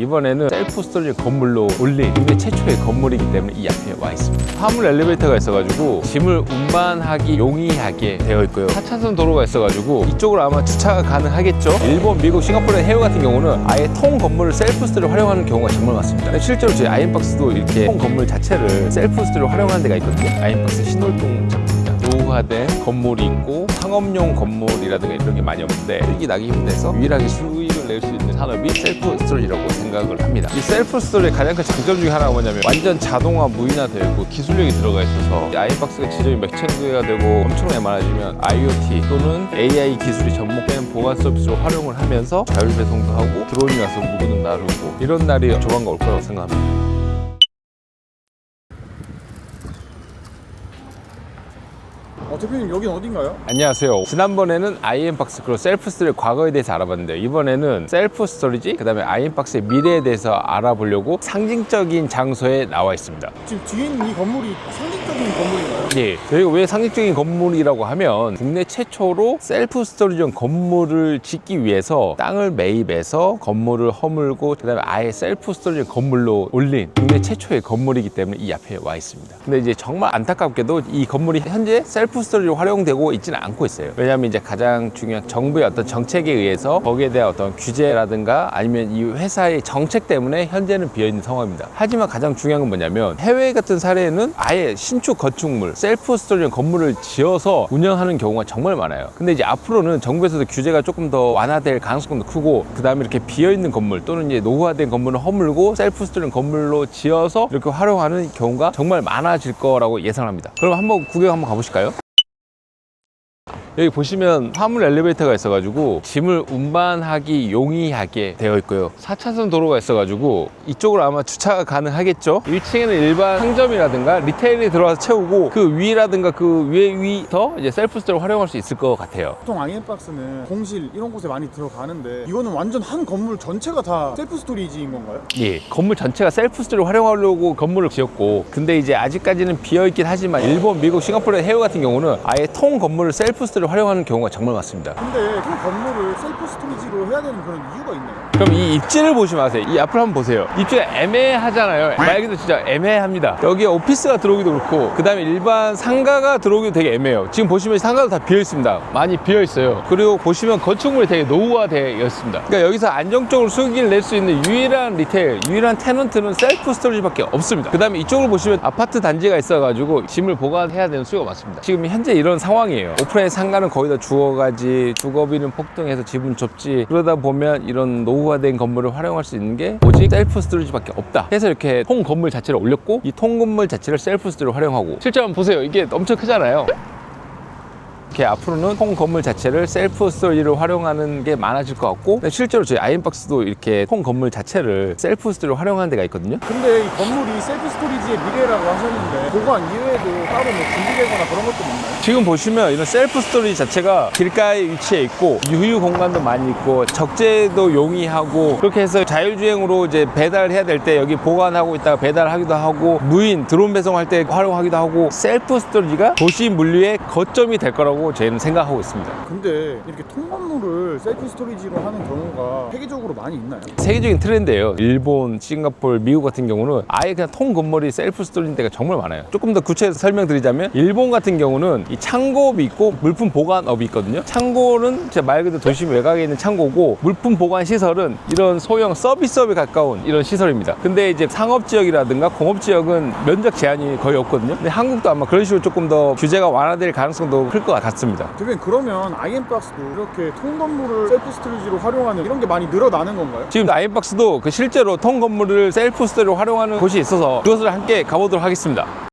이번에는 셀프 스토리지 건물로 올린 국내 최초의 건물이기 때문에 이 앞에 와 있습니다. 화물 엘리베이터가 있어가지고 짐을 운반하기 용이하게 되어 있고요. 4차선 도로가 있어가지고 이쪽으로 아마 주차가 가능하겠죠. 일본, 미국, 싱가포르, 해외 같은 경우는 아예 통 건물을 셀프 스토리를 활용하는 경우가 정말 많습니다. 실제로 저희 아이엠박스도 이렇게 통 건물 자체를 셀프 스토리를 활용하는 데가 있거든요. 아이엠박스 신월동 잡지입니다. 노후화된 건물이 있고 상업용 건물이라든가 이런 게 많이 없는데 수익이 나기 힘들어서 유일하게 수익을 낼 수 있는 산업이 셀프 스토리라고 생각을 합니다. 이 셀프 스토리의 가장 큰 장점 중에 하나가 뭐냐면 완전 자동화 무인화되고 기술력이 들어가 있어서 이 아이박스가 지점이 개가 되고 엄청나게 많아지면 IoT 또는 AI 기술이 접목된 보관 서비스로 활용을 하면서 자율 배송도 하고 드론이 와서 물건을 나르고 이런 날이 조만간 올 거라고 생각합니다. 어, 대표님 여긴 어딘가요? 안녕하세요. 지난번에는 아이엠박스 그리고 셀프 스토리 과거에 대해서 알아봤는데 이번에는 셀프 스토리지 그다음에 아이엠박스의 미래에 대해서 알아보려고 상징적인 장소에 나와 있습니다. 지금 뒤에 있는 이 건물이 상징적인 건물인가요? 예, 저희가 왜 상징적인 건물이라고 하면 국내 최초로 셀프 스토리용 건물을 짓기 위해서 땅을 매입해서 건물을 허물고 그다음에 아예 셀프 스토리용 건물로 올린 국내 최초의 건물이기 때문에 이 앞에 와 있습니다. 근데 이제 정말 안타깝게도 이 건물이 현재 셀프 스토리로 활용되고 있지는 않고 있어요. 왜냐하면 이제 가장 중요한 정부의 어떤 정책에 의해서 거기에 대한 어떤 규제라든가 아니면 이 회사의 정책 때문에 현재는 비어 있는 상황입니다. 하지만 가장 중요한 건 뭐냐면 해외 같은 사례에는 아예 신축 건축물, 셀프 스토리용 건물을 지어서 운영하는 경우가 정말 많아요. 근데 이제 앞으로는 정부에서도 규제가 조금 더 완화될 가능성도 크고 그 다음에 이렇게 비어 있는 건물 또는 이제 노후화된 건물을 허물고 셀프 스토리용 건물로 지어서 이렇게 활용하는 경우가 정말 많아질 거라고 예상합니다. 그럼 한번 구경 한번 가보실까요? 여기 보시면 화물 엘리베이터가 있어가지고 짐을 운반하기 용이하게 되어 있고요. 4차선 도로가 있어가지고 이쪽으로 아마 주차가 가능하겠죠. 1층에는 일반 상점이라든가 리테일이 들어와서 채우고 그 위라든가 그 위에 위더 이제 셀프 스토어를 활용할 수 있을 것 같아요. 보통 아이엠박스는 공실 이런 곳에 많이 들어가는데 이거는 완전 한 건물 전체가 다 셀프 스토리지인 건가요? 예, 건물 전체가 셀프 스토리를 활용하려고 건물을 지었고 근데 이제 아직까지는 비어 있긴 하지만 일본, 미국, 싱가포르, 해외 같은 경우는 아예 통 건물을 셀프 스토 리를 활용하는 경우가 정말 많습니다. 근데 그 건물을 셀프 스토리지로 해야 되는 그런 이유가 있나요? 그럼 이 입지를 보시면 아세요. 이 앞을 한번 보세요. 입지가 애매하잖아요. 말 그대로 진짜 애매합니다. 여기에 오피스가 들어오기도 그렇고, 그 다음에 일반 상가가 들어오기도 되게 애매해요. 지금 보시면 상가도 다 비어 있습니다. 많이 비어 있어요. 그리고 보시면 건축물이 되게 노후화되어 있습니다. 그러니까 여기서 안정적으로 수익을 낼 수 있는 유일한 리테일, 유일한 테넌트는 셀프 스토리지밖에 없습니다. 그 다음에 이쪽을 보시면 아파트 단지가 있어가지고 짐을 보관해야 되는 수요가 많습니다. 지금 현재 이런 상황이에요. 오프라인 상가 는 거의 다 주어가지, 주거비는 폭등해서 지분 좁지. 그러다 보면 이런 노후화된 건물을 활용할 수 있는 게 오직 셀프 스토리지밖에 없다. 그래서 이렇게 통 건물 자체를 올렸고 이 통 건물 자체를 셀프 스토리로 활용하고 실제 한번 보세요. 이게 엄청 크잖아요. 이렇게 앞으로는 통 건물 자체를 셀프 스토리로 활용하는 게 많아질 것 같고 실제로 저희 아이엠박스도 이렇게 통 건물 자체를 셀프 스토리로 활용하는 데가 있거든요. 근데 이 건물이 셀프 스토리지의 미래라고 하셨는데 보관 이외에도 따로 뭐 준비되거나 그런 있나요? 지금 보시면 이런 셀프 스토리 자체가 길가에 위치해 있고 유휴 공간도 많이 있고 적재도 용이하고 그렇게 해서 자율주행으로 이제 배달을 해야 될 때 여기 보관하고 있다가 배달하기도 하고 무인 드론 배송할 때 활용하기도 하고 셀프 스토리지가 도시 물류의 거점이 될 거라고 저희는 생각하고 있습니다. 근데 이렇게 통건물을 셀프 스토리지로 하는 경우가 세계적으로 많이 있나요? 세계적인 트렌드예요. 일본, 싱가포르, 미국 같은 경우는 아예 그냥 통 건물이 셀프 스토리인 데가 정말 많아요. 조금 더 구체해서 설명드리자면 일본 같은 경우는 이 창고업이 있고 물품 보관업이 있거든요. 창고는 진짜 말 그대로 도심 외곽에 있는 창고고 물품 보관 시설은 이런 소형 서비스업에 가까운 이런 시설입니다. 근데 이제 상업 지역이라든가 공업 지역은 면적 제한이 거의 없거든요. 근데 한국도 아마 그런 식으로 조금 더 규제가 완화될 가능성도 클 것 같습니다. 대표님 그러면 아이엠박스도 이렇게 통건물을 셀프 스토리지로 활용하는 이런 게 많이 늘어나는 건가요? 지금 아이박스도 그 실제로 통 건물을 셀프 스토리로 활용하는 곳이 있어서 그것을 함께 가보도록 하겠습니다.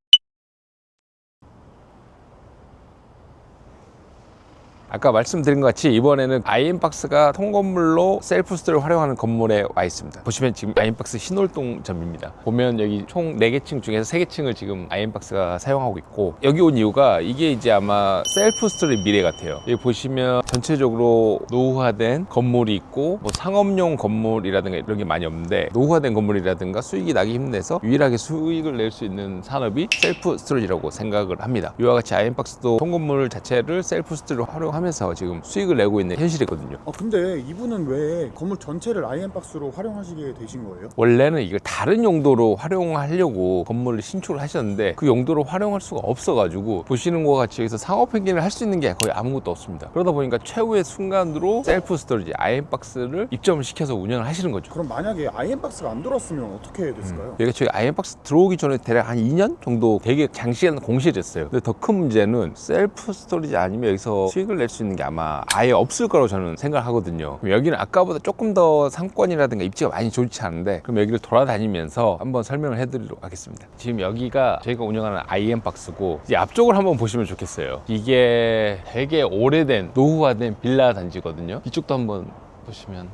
아까 말씀드린 것 같이 이번에는 아이엠박스가 통건물로 셀프 스토리를 활용하는 건물에 와 있습니다. 보시면 지금 아이엠박스 신월동점입니다. 보면 여기 총 4개 층 중에서 3개 층을 지금 아이엠박스가 사용하고 있고 여기 온 이유가 이게 이제 아마 셀프 스토리 미래 같아요. 여기 보시면 전체적으로 노후화된 건물이 있고 뭐 상업용 건물이라든가 이런 게 많이 없는데 노후화된 건물이라든가 수익이 나기 힘내서 유일하게 수익을 낼 수 있는 산업이 셀프 스토리지라고 생각을 합니다. 이와 같이 아이엠박스도 통건물 자체를 셀프 스토리로 활용하면서 하면서 지금 수익을 내고 있는 현실이거든요. 아 근데 이분은 왜 건물 전체를 아이엠박스로 활용하시게 되신 거예요? 원래는 이걸 다른 용도로 활용하려고 건물을 신축을 하셨는데 그 용도로 활용할 수가 없어가지고 보시는 것 같이 여기서 상업행기를 할수 있는 게 거의 아무것도 없습니다. 그러다 보니까 최후의 순간으로 셀프 스토리지 아이엠박스를 입점을 시켜서 운영을 하시는 거죠. 그럼 만약에 아이엠박스가 안 들어왔으면 어떻게 됐을까요? 여기가 저희 아이엠박스 들어오기 전에 대략 한 2년 정도 되게 장시간 공실했어요. 근데 더 큰 문제는 셀프 스토리지 아니면 여기서 수익을 낼 수 있는 게 아마 아예 없을 거라고 저는 생각하거든요. 여기는 아까보다 조금 더 상권이라든가 입지가 많이 좋지 않은데 그럼 여기를 돌아다니면서 한번 설명을 해드리도록 하겠습니다. 지금 여기가 저희가 운영하는 아이엠박스고 이제 앞쪽을 한번 보시면 좋겠어요. 이게 되게 오래된 노후화된 빌라 단지거든요. 이쪽도 한번 보시면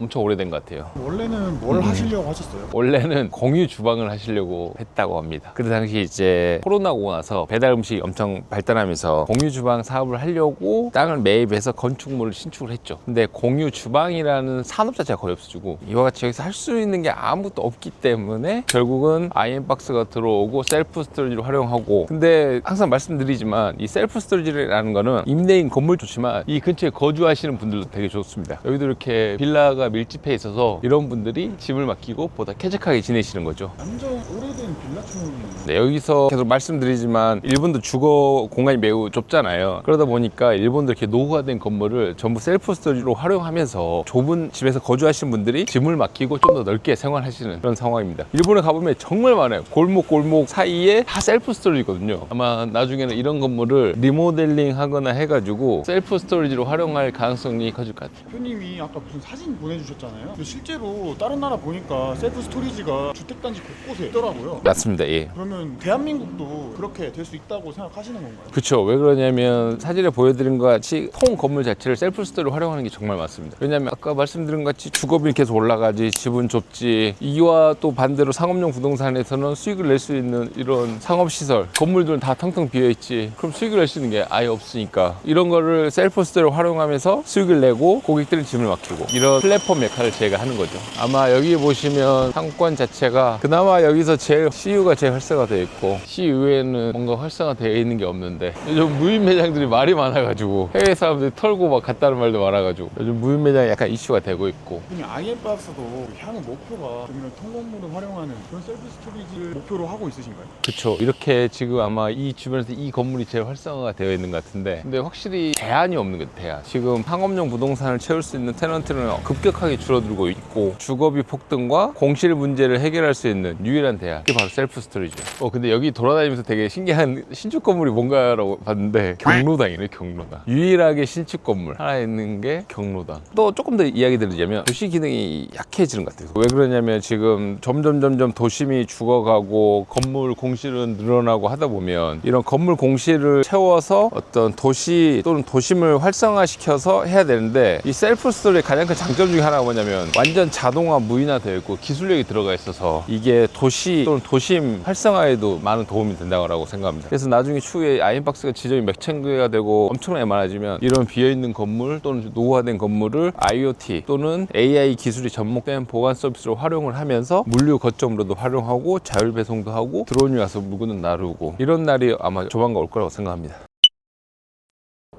엄청 오래된 것 같아요. 원래는 뭘 음. 하시려고 하셨어요? 원래는 공유 주방을 하시려고 했다고 합니다. 그 당시 이제 코로나 오고 나서 배달 음식이 엄청 발달하면서 공유 주방 사업을 하려고 땅을 매입해서 건축물을 신축을 했죠. 근데 공유 주방이라는 산업 자체가 거의 없어지고 이와 같이 여기서 할 수 있는 게 아무것도 없기 때문에 결국은 아이엠박스가 들어오고 셀프 스토리지를 활용하고 근데 항상 말씀드리지만 이 셀프 스토리지라는 거는 임대인 건물 좋지만 이 근처에 거주하시는 분들도 되게 좋습니다. 여기도 이렇게 빌라가 밀집해 있어서 이런 분들이 집을 맡기고 보다 쾌적하게 지내시는 거죠. 완전 오래된 빌라촌 네, 여기서 계속 말씀드리지만 일본도 주거 공간이 매우 좁잖아요. 그러다 보니까 일본도 이렇게 노후화 된 건물을 전부 셀프 스토리로 활용하면서 좁은 집에서 거주하시는 분들이 짐을 맡기고 좀 더 넓게 생활하시는 그런 상황입니다. 일본에 가보면 정말 많아요. 골목 골목 사이에 다 셀프 스토리거든요. 아마 나중에는 이런 건물을 리모델링 하거나 해가지고 셀프 스토리지로 활용할 가능성이 커질 것 같아요. 대표님이 아까 무슨 사진 보내 주셨잖아요. 근데 실제로 다른 나라 보니까 셀프 스토리지가 주택단지 곳곳에 있더라고요. 맞습니다. 예. 그러면 대한민국도 그렇게 될 수 있다고 생각하시는 건가요? 그렇죠. 왜 그러냐면 사진에 보여드린 것 같이 통 건물 자체를 셀프 스토리로 활용하는 게 정말 많습니다. 왜냐하면 아까 말씀드린 것 같이 주거비는 계속 올라가지 집은 좁지 이와 또 반대로 상업용 부동산에서는 수익을 낼 수 있는 이런 상업시설 건물들은 다 텅텅 비어있지 그럼 수익을 낼 수 있는 게 아예 없으니까 이런 거를 셀프 스토리로 활용하면서 수익을 내고 고객들은 짐을 맡기고 이런 플랫폼 역할을 저희가 하는 거죠. 아마 여기 보시면 상권 자체가 그나마 여기서 제일 CU가 제일 활성화되어 있고 CU에는 뭔가 활성화되어 있는 게 없는데 요즘 무인 매장들이 말이 많아가지고 해외 사람들이 털고 막 갔다는 말도 많아가지고 요즘 무인 매장이 약간 이슈가 되고 있고 대표님 아이엠박스도 향후 목표가 좀 이런 통건물을 활용하는 그런 셀프 스토리지를 목표로 하고 있으신가요? 그쵸 이렇게 지금 아마 이 주변에서 이 건물이 제일 활성화가 되어 있는 것 같은데 근데 확실히 대안이 없는 것 같아요 지금 상업용 부동산을 채울 수 있는 테넌트는 급격 하게 줄어들고 있고 주거비 폭등과 공실 문제를 해결할 수 있는 유일한 대안. 그게 바로 셀프 스토리죠. 어 근데 여기 돌아다니면서 되게 신기한 신축 건물이 뭔가라고 봤는데 경로당이네 경로당. 유일하게 신축 건물. 하나 있는 게 경로당. 또 조금 더 이야기 드리자면 도시 기능이 약해지는 것 같아요. 왜 그러냐면 지금 점점 점점 도심이 죽어가고 건물 공실은 늘어나고 하다 보면 이런 건물 공실을 채워서 어떤 도시 또는 도심을 활성화시켜서 해야 되는데 이 셀프 스토리의 가장 큰 장점 중에 하나가 뭐냐면 완전 자동화 무인화 되어 있고 기술력이 들어가 있어서 이게 도시 또는 도심 활성화에도 많은 도움이 된다고 생각합니다. 그래서 나중에 추후에 아이엠박스가 지점이 몇천 개가 되고 엄청나게 많아지면 이런 비어있는 건물 또는 노후화된 건물을 IoT 또는 AI 기술이 접목된 보관 서비스로 활용을 하면서 물류 거점으로도 활용하고 자율 배송도 하고 드론이 와서 물건을 나르고 이런 날이 아마 조만간 올 거라고 생각합니다.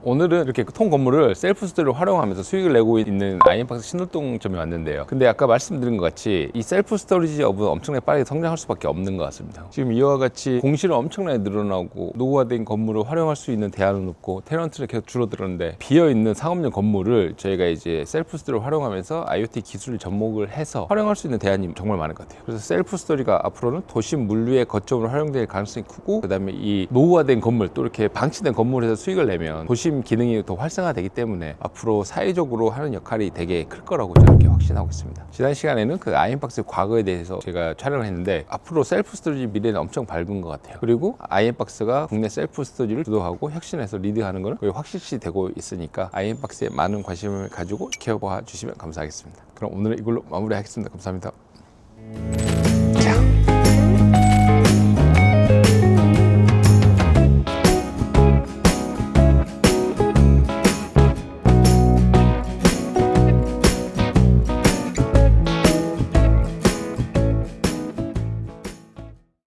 오늘은 이렇게 통 건물을 셀프 스토리로 활용하면서 수익을 내고 있는 아이엠박스 신월동점에 왔는데요. 근데 아까 말씀드린 것 같이 이 셀프 스토리지 업은 엄청나게 빠르게 성장할 수밖에 없는 것 같습니다. 지금 이와 같이 공실은 엄청나게 늘어나고 노후화된 건물을 활용할 수 있는 대안은 없고 테넌트는 계속 줄어들었는데 비어 있는 상업용 건물을 저희가 이제 셀프 스토리로 활용하면서 IoT 기술을 접목을 해서 활용할 수 있는 대안이 정말 많은 것 같아요. 그래서 셀프 스토리가 앞으로는 도심 물류의 거점으로 활용될 가능성이 크고 그 다음에 이 노후화된 건물 또 이렇게 방치된 건물에서 수익을 내면 도심 기능이 더 활성화되기 때문에 앞으로 사회적으로 하는 역할이 되게 클 거라고 저는 이렇게 확신하고 있습니다. 지난 시간에는 그 아이엠박스 과거에 대해서 제가 촬영을 했는데 앞으로 셀프 스토리지 미래는 엄청 밝은 것 같아요. 그리고 아이엠박스가 국내 셀프 스토리지를 주도하고 혁신해서 리드하는 것은 거의 확실시 되고 있으니까 아이엠박스에 많은 관심을 가지고 지켜봐 주시면 감사하겠습니다. 그럼 오늘은 이걸로 마무리하겠습니다. 감사합니다.